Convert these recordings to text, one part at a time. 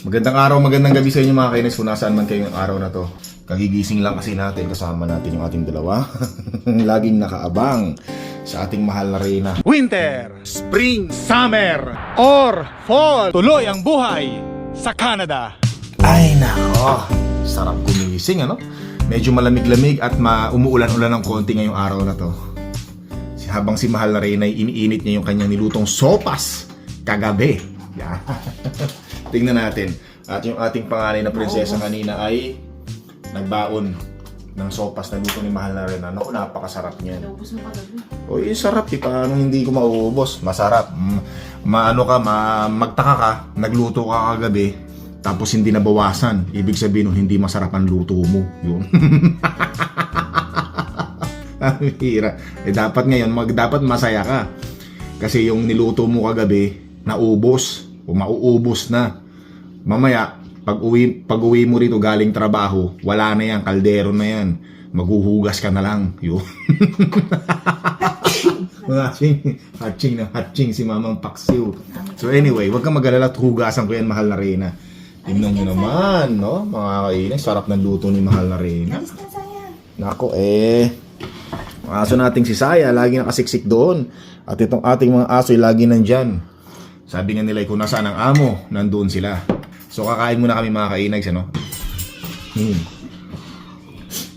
Magandang araw, magandang gabi sa inyo mga kainis kung nasaan man kayo ng araw na to. Kagigising lang kasi natin kasama natin yung ating dalawa. Laging nakaabang sa ating mahal na reyna. Winter, Spring, Summer, or Fall. Tuloy ang buhay sa Canada. Ay nako, sarap gumising ano? Medyo malamig-lamig at ma umuulan-ulan ng konti ngayong araw na to. Si- Habang si mahal na reyna ay iniinit niya yung kanyang nilutong sopas kagabi. Yan. Tingnan natin. At yung ating panganay na prinsesa kanina ay nagbaon ng sopas na luto ni mahal na reyna. Naku, napakasarap niyan. Naubos mo kagabi. Uy, sarap eh. Paano hindi ko mauubos? Masarap. Mm, maano ka, ma magtaka ka, nagluto ka kagabi, tapos hindi nabawasan. Ibig sabihin hindi masarap ang luto mo. Yun. Ang hira. Eh, dapat ngayon, mag, dapat masaya ka. Kasi yung niluto mo kagabi, naubos. O mauubos na. Mamaya, pag uwi, pag uwi mo rito galing trabaho, wala na yan, kaldero na yan. Maghuhugas ka na lang. Yun. Hatching, hatching na hatching si Mamang Paksiw. So anyway, wag kang mag-alala at hugasan ko yan, mahal na Reyna. Tingnan nyo naman, no? Mga kainis, sarap ng luto ni mahal na Reyna. Nako, eh. Ang aso nating si Saya, lagi nakasiksik doon. At itong ating mga aso ay lagi nandyan. Sabi nga nila, kung nasaan ang amo, nandoon sila. So kakain muna kami mga kainags, ano? Hmm.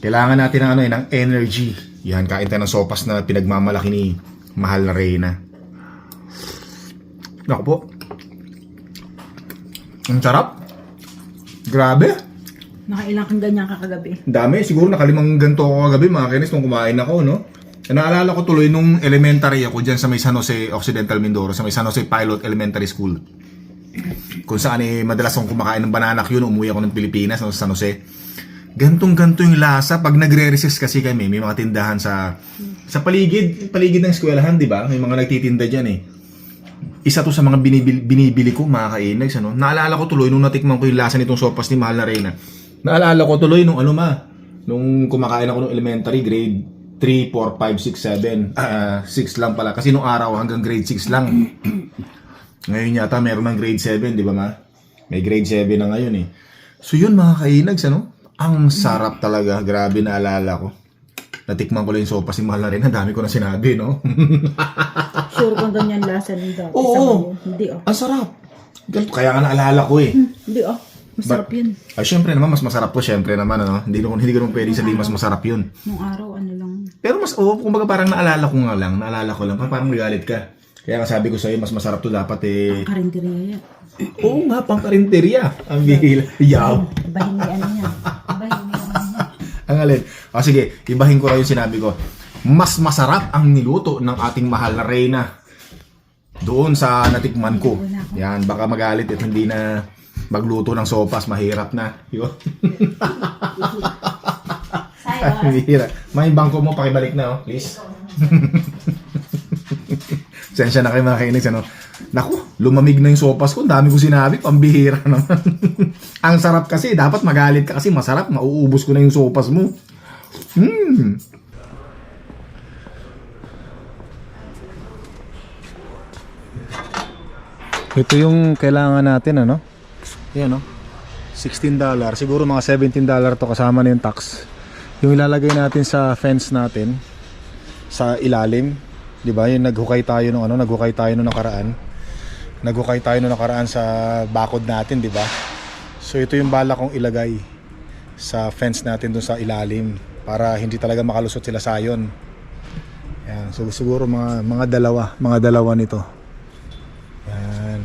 Kailangan natin ng ano eh, ng energy. Yan, kain tayo ng sopas na pinagmamalaki ni Mahal na Reyna. Naku po. Ang sarap. Grabe. Nakailang kang ganyan ka kagabi. Ang dami. Siguro nakalimang ganito ako kagabi mga kinis nung kumain ako, no? Naalala ko tuloy nung elementary ako dyan sa may San Jose Occidental Mindoro, sa may San Jose Pilot Elementary School. Kung saan eh, madalas akong kumakain ng bananak yun, umuwi ako ng Pilipinas, no, sa San Jose. Gantong-ganto yung lasa. Pag nagre-resist kasi kami, may mga tindahan sa sa paligid, paligid ng eskwelahan, di ba? May mga nagtitinda dyan eh. Isa to sa mga binibili, binibili ko, mga kainags, ano? Naalala ko tuloy nung natikman ko yung lasa nitong sopas ni Mahal na Reyna. Naalala ko tuloy nung ano ma, nung kumakain ako nung elementary, grade 3, 4, 5, 6, 7. Ah, 6 lang pala. Kasi nung araw hanggang grade 6 lang. Ngayon yata meron ng grade 7, di ba ma? May grade 7 na ngayon eh. So yun mga kainags, ano? Ang sarap talaga. Grabe naalala ko. Natikman ko lang yung sopas ni Mahal na Reyna. Ang dami ko na sinabi, no? Sure kung ganyan lasa ni dati. Oo. Sa ngayon. Hindi oh. Ang sarap. Ganito, kaya nga naalala ko eh. Hmm, Hindi oh. Masarap But- yun. Ay, syempre naman, mas masarap po, syempre naman, ano? Hindi ko, hindi ko naman pwedeng sabihin mas masarap yun. Nung araw, ano lang. Pero mas, oh, kumbaga parang naalala ko nga lang, naalala ko lang, parang magalit ka. Kaya nga sabi ko sa'yo, mas masarap to dapat eh. Karinderya. Oo nga, pang karinterya. Ang bihila. Yaw. Ibahin ni ano niya. Ibahin ni ano niya. Ang alin. O sige, ibahin ko lang yung sinabi ko. Mas masarap ang niluto ng ating mahal na Reyna. Doon sa natikman ko. Yan, baka magalit at hindi na magluto ng sopas, mahirap na. Yun. Sayang. Ang bihira. May bangko mo, pakibalik na, oh, please. Sensya na kayo mga kainis, ano? Naku, lumamig na yung sopas ko. Ang dami ko sinabi, pambihira naman. Ang sarap kasi, dapat magalit ka kasi masarap. Mauubos ko na yung sopas mo. Hmm. Ito yung kailangan natin, ano? Yan, no? $16. Siguro mga $17 to kasama na yung tax. Yung ilalagay natin sa fence natin. Sa ilalim. Di ba? Yung naghukay tayo nung ano, naghukay tayo nung nakaraan. Naghukay tayo nung nakaraan sa bakod natin, di ba? So ito yung bala kong ilagay sa fence natin dun sa ilalim para hindi talaga makalusot sila sayon. Yan, so siguro mga mga dalawa, mga dalawa nito. Yan.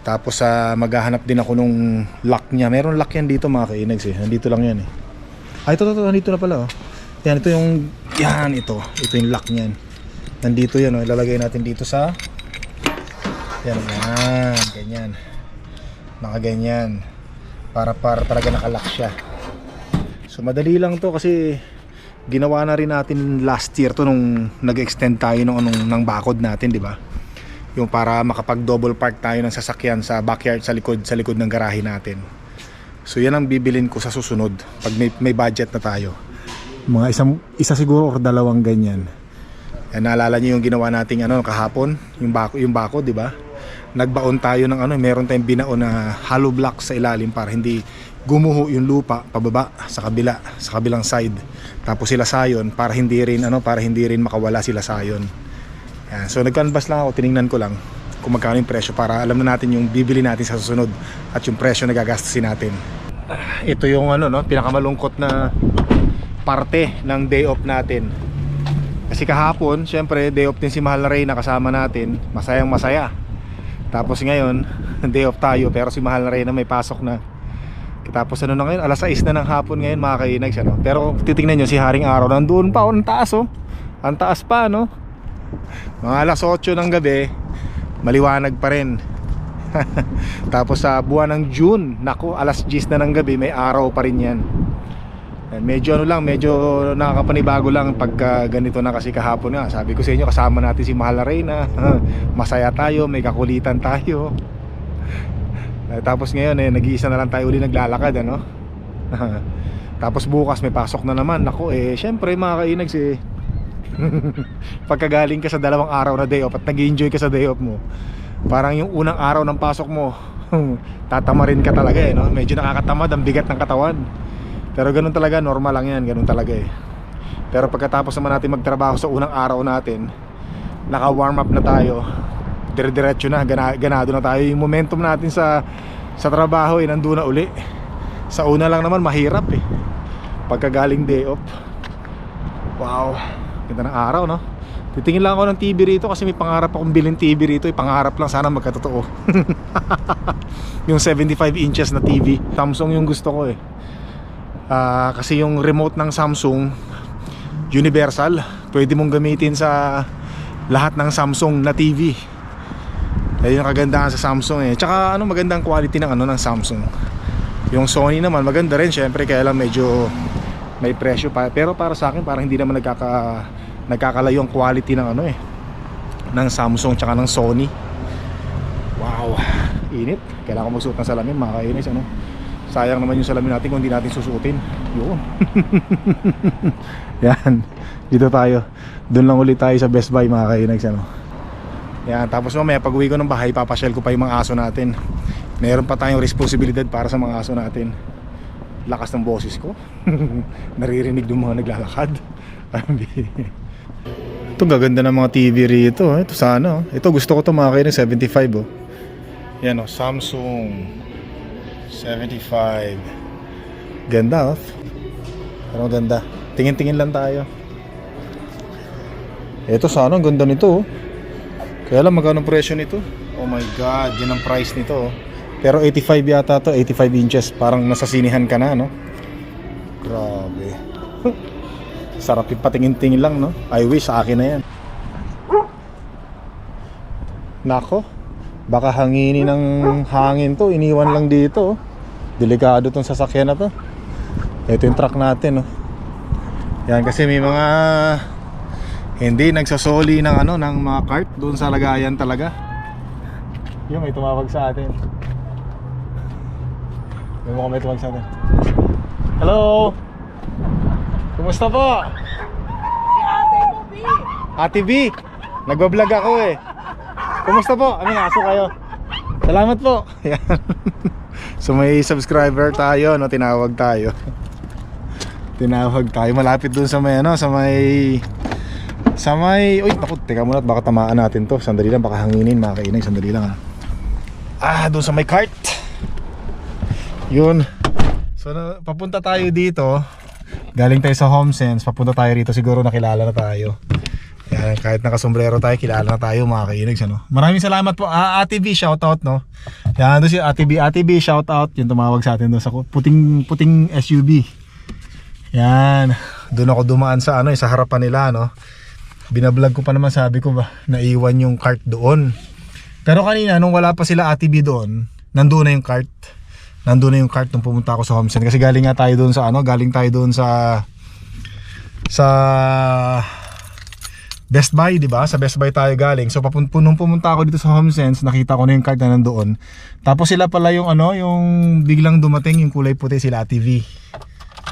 Tapos sa maghahanap din ako nung lock niya. Meron lock yan dito mga kainags eh. Nandito lang yan eh. Ay, ito, ito, ito, nandito na pala oh. Yan, ito yung, yan, ito. Ito yung lock niyan. Nandito yan oh. Ilalagay natin dito sa, yan, yan, ganyan. Mga ganyan. Para, para talaga nakalock siya. So, madali lang to kasi ginawa na rin natin last year to nung nag-extend tayo nung anong ng bakod natin, di ba? Yung para makapag double park tayo ng sasakyan sa backyard sa likod sa likod ng garahe natin. So yan ang bibilin ko sa susunod pag may, may budget na tayo. Mga isang, isa siguro or dalawang ganyan. Yan, naalala niyo yung ginawa nating ano kahapon, yung bako, yung bako, di ba? nagbaon tayo ng ano, meron tayong binaon na hollow block sa ilalim para hindi gumuho yung lupa pababa sa kabila, sa kabilang side. Tapos sila sayon para hindi rin ano, para hindi rin makawala sila sayon. Yan. So nag-canvas lang ako, tiningnan ko lang kung magkano yung presyo para alam na natin yung bibili natin sa susunod at yung presyo na gagastusin natin. Ah, Ito yung ano no, pinakamalungkot na parte ng day off natin. Kasi kahapon, syempre, day off din si Mahal na Reyna kasama natin. Masayang masaya. Tapos ngayon, day off tayo pero si Mahal na Reyna may pasok na. Tapos ano na ngayon, alas 6 na ng hapon ngayon mga kainags ano. Pero titingnan nyo si Haring Araw nandoon pa, oh, ang taas oh. Ang taas pa no. Mga alas 8 ng gabi, maliwanag pa rin. Tapos sa buwan ng June, nako, alas 10 na ng gabi, may araw pa rin yan. Yan, Medyo ano lang, medyo nakakapanibago lang pagka ganito na kasi kahapon nga. Sabi ko sa inyo, kasama natin si Mahal na Reyna. Masaya tayo, may kakulitan tayo. Eh, Tapos ngayon eh, nag-iisa na lang tayo uli naglalakad ano. Tapos bukas may pasok na naman. Nako eh, syempre mga kainags eh. Pagkagaling ka sa dalawang araw na day off at nag enjoy ka sa day off mo. Parang yung unang araw ng pasok mo, tatamarin ka talaga eh, no? Medyo nakakatamad ang bigat ng katawan. Pero ganun talaga, normal lang yan, ganun talaga eh. Pero pagkatapos naman natin magtrabaho sa unang araw natin, naka-warm up na tayo, dire-diretso na, gana, ganado na tayo. Yung momentum natin sa sa trabaho eh, nandun na uli. Sa una lang naman, mahirap eh. Pagkagaling day off. Wow, ganda ng araw no? Titingin lang ako ng TV rito kasi may pangarap akong bilhin TV rito. Eh, pangarap lang sana magkatotoo. yung 75 inches na TV. Samsung yung gusto ko eh. Ah, kasi yung remote ng Samsung universal. Pwede mong gamitin sa lahat ng Samsung na TV ayun yung kagandahan sa Samsung eh. Tsaka ano magandang quality ng ano ng Samsung. Yung Sony naman maganda rin syempre kaya lang medyo may presyo pa. Pero para sa akin parang hindi naman nagkaka nagkakalayo ang quality ng ano eh ng Samsung tsaka ng Sony. Wow. Init. Kailangan ko magsuot ng salamin makakainis ano sayang naman yung salamin natin kung hindi natin susuotin. Yun. Yan. Dito tayo. Doon lang ulit tayo sa Best Buy mga kainags ano. Yan. Tapos mamaya pag uwi ko ng bahay papasyal ko pa yung mga aso natin. Meron pa tayong responsibilidad para sa mga aso natin. Lakas ng boses ko. Naririnig ng mga naglalakad. Ito gaganda ng mga TV rito eh. ito sana oh. ito gusto ko to mga kainags 75 oh. Yan oh. Samsung 75 Ganda oh. Pero ganda. Tingin-tingin lang tayo. Ito sana ang ganda nito oh. Kaya lang magkano presyo nito? Oh my god Yan ang price nito oh. Pero 85 yata to 85 inches. Parang nasa sinihan ka na no? Grabe. Sarap yung patingin-tingin lang no? I wish sa akin na yan. Nako Baka hanginin ng hangin to Iniwan lang dito oh. Delikado tong sasakyan na to. Ito yung truck natin oh. Yan kasi may mga Hindi nagsasoli ng ano Ng mga cart doon sa lagayan talaga. Yung may tumawag sa atin. May mga may tumawag sa atin. Hello? Kumusta po? Ate B Nagbablog ako eh Kumusta po? Ano aso kayo? Salamat po. Yan. so may subscriber tayo, no, tinawag tayo. tinawag tayo malapit dun sa may ano, sa may sa may Uy, naku, teka muna baka tamaan natin to. Sandali lang baka hanginin, mga sandali lang ah. Ah, dun sa may cart. Yun. So papunta tayo dito. Galing tayo sa HomeSense, papunta tayo rito siguro nakilala na tayo. Yan, kahit nakasombrero tayo, kilala na tayo mga kainags, ano. Maraming salamat po. Ah, Ate B, shoutout, no. Yan, doon si Ate B. Ate B, shoutout. Yung tumawag sa atin doon sa puting, puting SUV. Yan. Doon ako dumaan sa ano, eh, sa harapan nila, no. Binablog ko pa naman, sabi ko ba, naiwan yung cart doon. Pero kanina, nung wala pa sila Ate B doon, nandoon na yung cart. Nandoon na yung cart nung pumunta ako sa HomeSense. Kasi galing nga tayo doon sa ano, galing tayo doon sa sa Best Buy, 'di ba? Sa Best Buy tayo galing. So papun nung pumunta ako dito sa HomeSense, nakita ko na yung card na nandoon. Tapos sila pala yung ano, yung biglang dumating yung kulay puti sila TV.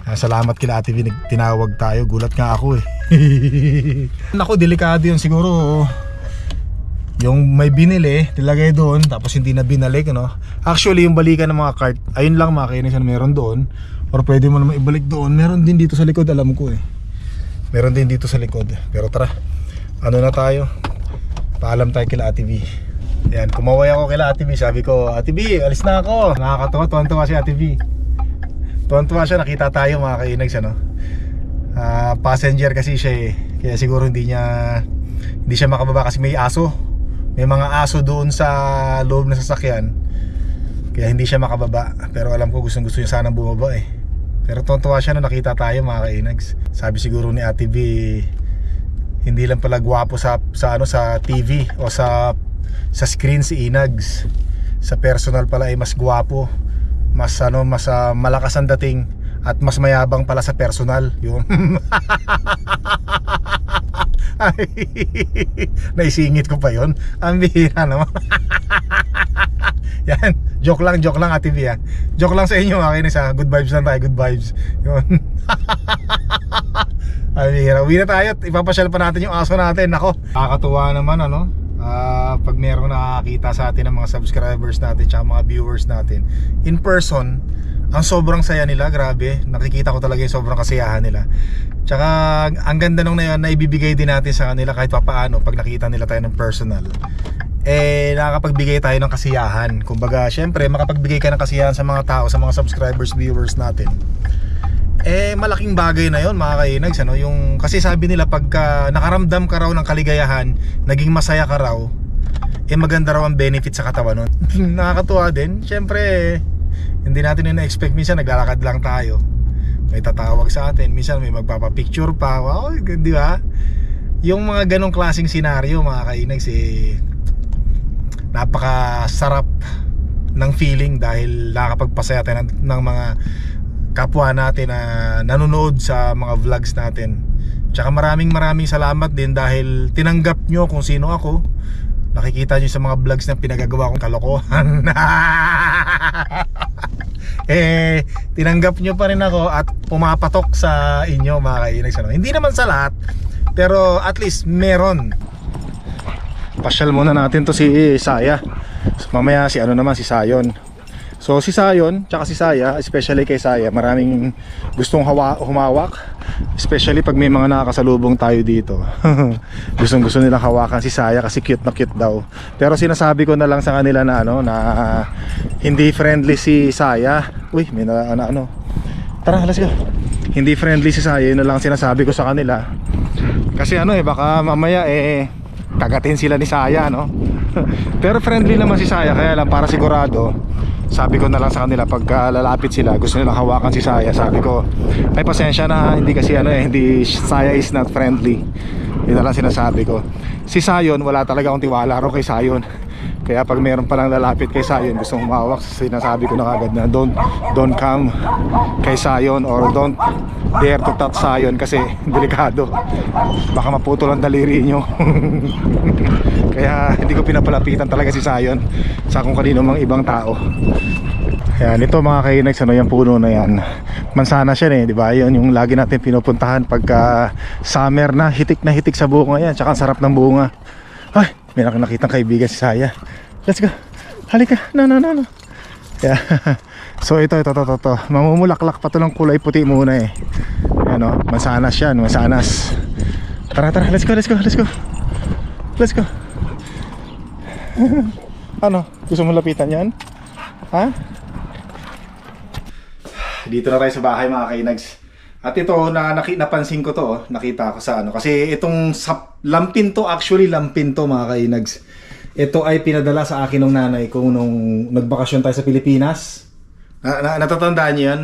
Ah, salamat kila Ate V, nag- tinawag tayo. Gulat nga ako eh. Nako, delikado yun siguro. Yung may binili, nilagay doon, tapos hindi na binalik, ano? Actually, yung balikan ng mga cart, ayun lang mga kainis na meron doon. Or pwede mo naman ibalik doon. Meron din dito sa likod, alam ko eh. Meron din dito sa likod. Pero tara, ano na tayo? Paalam tayo kila Ate B. Yan, kumaway ako kila Ate B. Sabi ko, Ate B, alis na ako. Nakakatawa, tuwan-tuwa si Ate B. Tuwan-tuwa siya, nakita tayo mga kainags, ano? Ah, passenger kasi siya eh. Kaya siguro hindi niya hindi siya makababa kasi may aso. May mga aso doon sa loob ng sasakyan. Kaya hindi siya makababa. Pero alam ko gustong gusto niya sanang bumaba eh. Pero tuwa siya na nakita tayo mga kainags. Sabi siguro ni Ate B, hindi lang pala gwapo sa sa ano sa TV o sa sa screen si Inags. Sa personal pala ay mas gwapo. Mas ano, mas ah, malakas ang dating at mas mayabang pala sa personal. Yun. Naisingit ko pa yon. Ang bihira naman. Yan, joke lang, joke lang Ate Bia. Joke lang sa inyo, akin sa good vibes lang tayo, good vibes. Yun. Ang bihira. Uwi na tayo at ipapasyal pa natin yung aso natin. Ako, nakakatuwa naman ano. Ah, pag merong nakakita sa atin ng mga subscribers natin tsaka mga viewers natin in person ang sobrang saya nila, grabe. Nakikita ko talaga yung sobrang kasiyahan nila. Tsaka ang ganda nung na yun, na ibibigay din natin sa kanila kahit papaano pag nakita nila tayo ng personal. Eh, nakakapagbigay tayo ng kasiyahan. Kumbaga, syempre, makapagbigay ka ng kasiyahan sa mga tao, sa mga subscribers, viewers natin. Eh, malaking bagay na yon mga kainags. Ano? Yung, kasi sabi nila, pagka nakaramdam ka raw ng kaligayahan, naging masaya ka raw, eh maganda raw ang benefit sa katawan nun. Nakakatuwa din. Syempre, hindi natin yun na-expect. Minsan naglalakad lang tayo. May tatawag sa atin. Minsan may magpapapicture pa. Wow, di ba? Yung mga ganong klaseng senaryo, mga kainags, eh, napakasarap ng feeling dahil nakakapagpasaya tayo ng, ng mga kapwa natin na nanonood sa mga vlogs natin. Tsaka maraming maraming salamat din dahil tinanggap nyo kung sino ako. Nakikita nyo sa mga vlogs na pinagagawa kong kalokohan. eh, tinanggap nyo pa rin ako at pumapatok sa inyo mga kainags. Ano? Hindi naman sa lahat, pero at least meron. Pasyal muna natin to si Saya. Mamaya si ano naman si Sayon. So si Sayon, tsaka si Saya, especially kay Saya, maraming gustong hawa, humawak. Especially pag may mga nakakasalubong tayo dito. gustong gusto nilang hawakan si Saya kasi cute na cute daw. Pero sinasabi ko na lang sa kanila na ano na hindi friendly si Saya. Uy, may na ano, ano. Tara, let's go. Hindi friendly si Saya, yun na lang sinasabi ko sa kanila. Kasi ano eh, baka mamaya eh kagatin sila ni Saya, no? Pero friendly naman si Saya, kaya lang para sigurado, sabi ko na lang sa kanila pagka lalapit sila, gusto nilang hawakan si Saya, sabi ko, ay pasensya na, hindi kasi ano eh, hindi Saya is not friendly. Yun na lang sinasabi ko. Si Sayon, wala talaga akong tiwala ro kay Sayon. Kaya pag meron palang lalapit kay Sayon, gustong humawak, sinasabi ko na kagad na don't, don't come kay Sayon or don't dare to touch Sayon kasi delikado. Baka maputol ang daliri nyo. Kaya hindi ko pinapalapitan talaga si Sayon sa kung kanino mang ibang tao. Yan, ito mga kainags, ano yung puno na yan. Mansana siya eh, di ba? Yun yung lagi natin pinupuntahan pagka summer na, hitik na hitik sa bunga yan. Tsaka ang sarap ng bunga. Ay, may nakitang kaibigan si Saya. Let's go. Halika. No, no, no, no. Yeah. so ito, ito, ito, ito, ito. Mamumulaklak pa to ng kulay puti muna eh. Ano, mansanas yan, mansanas. Tara, tara, let's go, let's go, let's go. Let's go. ano, gusto mo lapitan yan? Ha? Dito na tayo sa bahay mga kainags. At ito na naki, napansin ko to, oh, nakita ko sa ano kasi itong sap, lampin to actually lampin to mga kainags. Ito ay pinadala sa akin ng nanay ko nung nagbakasyon tayo sa Pilipinas. Na, na, natatandaan niyo yan?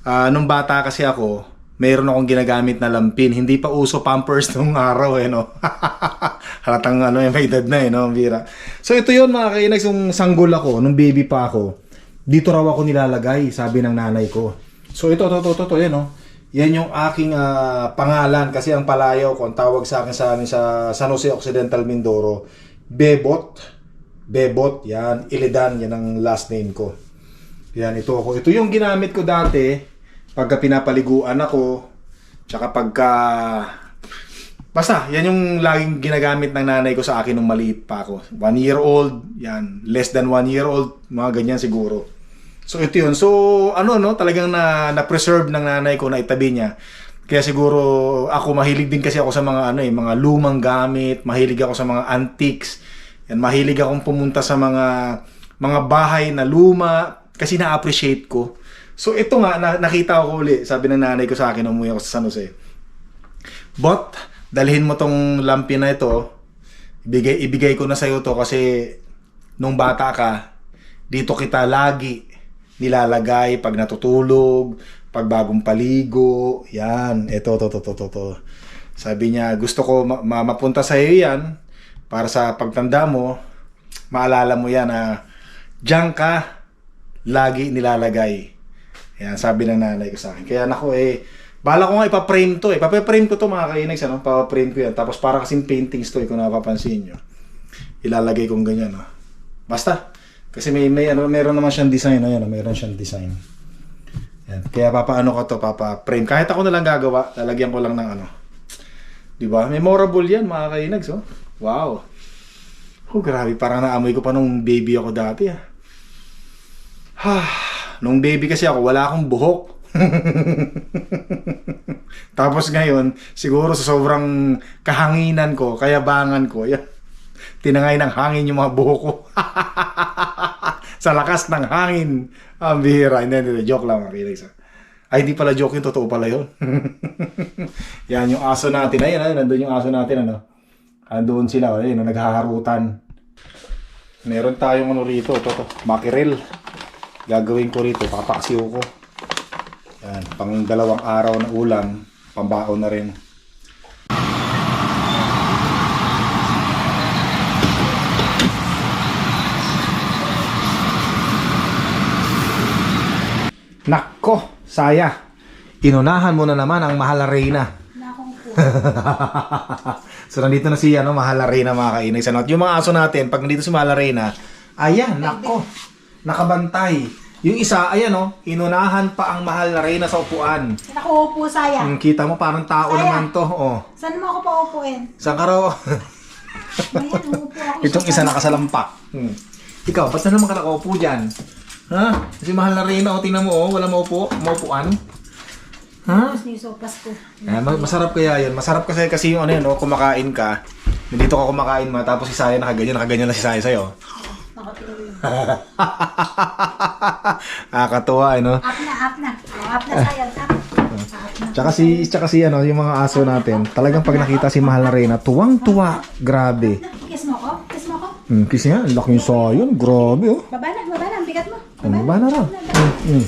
Ah, nung bata kasi ako, mayroon akong ginagamit na lampin. Hindi pa uso pampers nung araw eh, no? Halatang ano, eh, may edad na eh, no? Bira. So ito yon mga kainags, yung sanggol ako, nung baby pa ako. Dito raw ako nilalagay, sabi ng nanay ko. So ito, ito, ito, ito, ito yan, no? Yan yung aking ah, pangalan kasi ang palayaw ko, ang tawag sa akin sa amin sa San Jose Occidental Mindoro, Bebot. Bebot, yan. Ilidan, yan ang last name ko. Yan, ito ako. Ito yung ginamit ko dati pagka pinapaliguan ako, tsaka pagka Basta, yan yung laging ginagamit ng nanay ko sa akin nung maliit pa ako. One year old, yan. Less than one year old, mga ganyan siguro. So ito yun. So ano no, talagang na na-preserve ng nanay ko na itabi niya. Kaya siguro ako mahilig din kasi ako sa mga ano eh, mga lumang gamit, mahilig ako sa mga antiques. Yan, mahilig akong pumunta sa mga mga bahay na luma kasi na-appreciate ko. So ito nga na, nakita ko uli, sabi ng nanay ko sa akin umuwi ako sa San Jose. Bot, dalhin mo tong lampi na ito. Ibigay, ibigay ko na sa'yo to kasi nung bata ka, dito kita lagi nilalagay pag natutulog, pag bagong paligo. Yan, ito, to, to, to, to, to. Sabi niya, gusto ko ma- ma- mapunta sa iyo yan para sa pagtanda mo, maalala mo yan na diyan ka lagi nilalagay. Yan, sabi ng nanay ko sa akin. Kaya nako eh, bala ko nga ipa-frame to eh. Pape-frame ko to mga kainags, ano? Papa-frame ko yan. Tapos para kasing paintings to eh, kung napapansin nyo. Ilalagay kong ganyan, no? Basta. Kasi may, may ano, meron naman siyang design, no? Yan, no? meron siyang design. Yan. Kaya papaano ko to, papa-frame. Kahit ako na lang gagawa, lalagyan ko lang ng ano. Di ba? Memorable yan, mga kainags, oh. Wow. Oh, grabe. Parang naamoy ko pa nung baby ako dati, ah. Ha, nung baby kasi ako, wala akong buhok. Tapos ngayon, siguro sa sobrang kahanginan ko, kayabangan ko, yan, tinangay ng hangin yung mga buhok ko. sa lakas ng hangin. Ang bihira. Hindi, hindi, joke lang, makinig sa. Ay, hindi pala joke yun, totoo pala yun. yan, yung aso natin. Ayun, ayun, nandun yung aso natin, ano. Andun sila, ayun, naghaharutan. Meron tayong ano rito, to, to, makirel. Gagawin ko rito, papaksiw ko. Yan, pang dalawang araw na ulam, pambaon na rin. Nako, saya. Inunahan mo na naman ang mahal na reyna. Nakong po. so nandito na si ano, Mahal na Reyna mga kainay. Sa not, yung mga aso natin, pag nandito si Mahal na Reyna, ayan, nako, nakabantay. Yung isa, ayan oh, inunahan pa ang Mahal na Reyna sa upuan. Nakaupo, saya. Ang kita mo parang tao Saya. naman to. Oh. Saan mo ako paupuin? Saan ka raw? Ayan, umupo ako. Itong sa isa nakasalampak. Hmm. Ikaw, ba't na naman ka nakaupo dyan? Ha? Si Mahal na Reyna, oh, tingnan mo oh, wala maupo, maupuan. Ha? Tapos yung sopas ko. Ma- masarap kaya yun. Masarap kasi kasi yung ano yun, no? kumakain ka. Nandito ka kumakain ma, tapos si Saya nakaganyan, nakaganyan na si Saya sa'yo. Nakatingin. Nakakatuwa, eh, no? Up na, up na. Oh, up na, sayang. Up. Up na. Tsaka si, tsaka si, ano, yung mga aso natin, talagang pag nakita si Mahal na Reyna, tuwang-tuwa. Grabe. Kiss mo ko? Kiss mo ko? Hmm, kasi nga, ang sayon. Grabe, oh. Baba na, baba na. Ang bigat mo. Ano ba na raw? Hmm, hmm.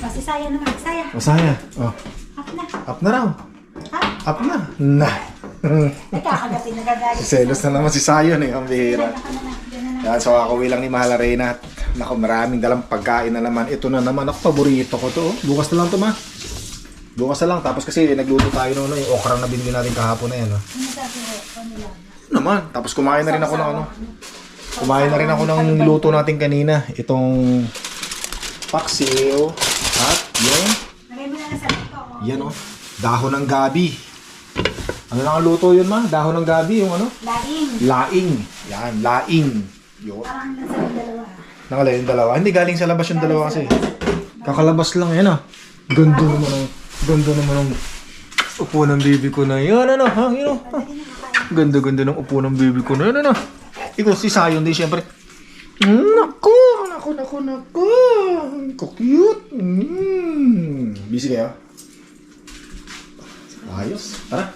Oh, si Saya naman. Saya. O, Saya. Oh, Up na. up na raw. Up. Up na. Na. Nagkakagatin, nagagalit. Selos na naman si Sayon, eh. Ang bihira. Yan, so ako lang ni Mahal Arena. Nako, maraming dalang pagkain na naman. Ito na naman, ako, paborito ko to. oh. Bukas na lang to, ma. Bukas na lang. Tapos kasi nagluto tayo noon, yung okra na binili natin kahapon na yan. Oh. Ano? Ano? Ano naman. Tapos kumain na rin ako ng ano. Kumain na rin ako ng luto natin kanina. Itong paksiw at yung Lagay mo na lang sa dito. oh. yan oh, dahon ng gabi. Ano lang ang luto yun ma? Dahon ng gabi, yung ano? Laing. Laing. Yan, laing. Yun. Parang lang sa dalawa. Nakala yung dalawa. Hindi galing sa labas yung dalawa kasi. Kakalabas lang yan ah. Ganda naman ang ganda naman ang upo ng baby ko na yan. Ano, ha? Yun oh. Ah. Ganda ganda ng upo ng baby ko na yan. Ano. Ikaw si Sayon din syempre. Mm, Naku, naku, naku, naku. Ko cute. Mm. Busy kayo? Ayos. Tara.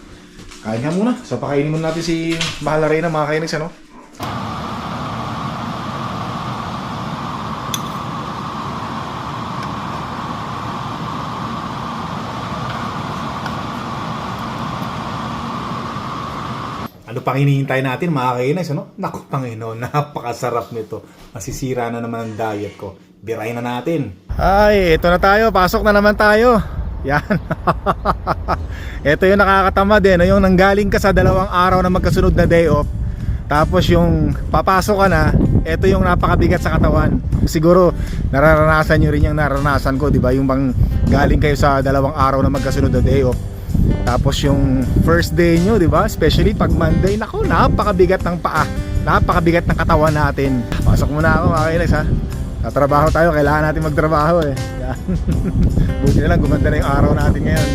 Kain nga muna. So pakainin muna natin si Mahal na Reyna, mga kainags, ano? Ano pang hinihintay natin mga kainis, ano? Naku, Panginoon, napakasarap nito. Masisira na naman ang diet ko. Birayin na natin. Ay, ito na tayo. Pasok na naman tayo. Yan. ito yung nakakatamad eh. No? Yung nanggaling ka sa dalawang araw na magkasunod na day off. Tapos yung papasok ka na, ito yung napakabigat sa katawan. Siguro nararanasan nyo rin yung naranasan ko, di ba? Yung bang galing kayo sa dalawang araw na magkasunod na day off. Tapos yung first day nyo, di ba? Especially pag Monday, nako, napakabigat ng paa. Napakabigat ng katawan natin. Pasok muna ako mga kainis ha. Tatrabaho tayo, kailangan natin magtrabaho eh. Buti na lang, gumanda na yung araw natin ngayon.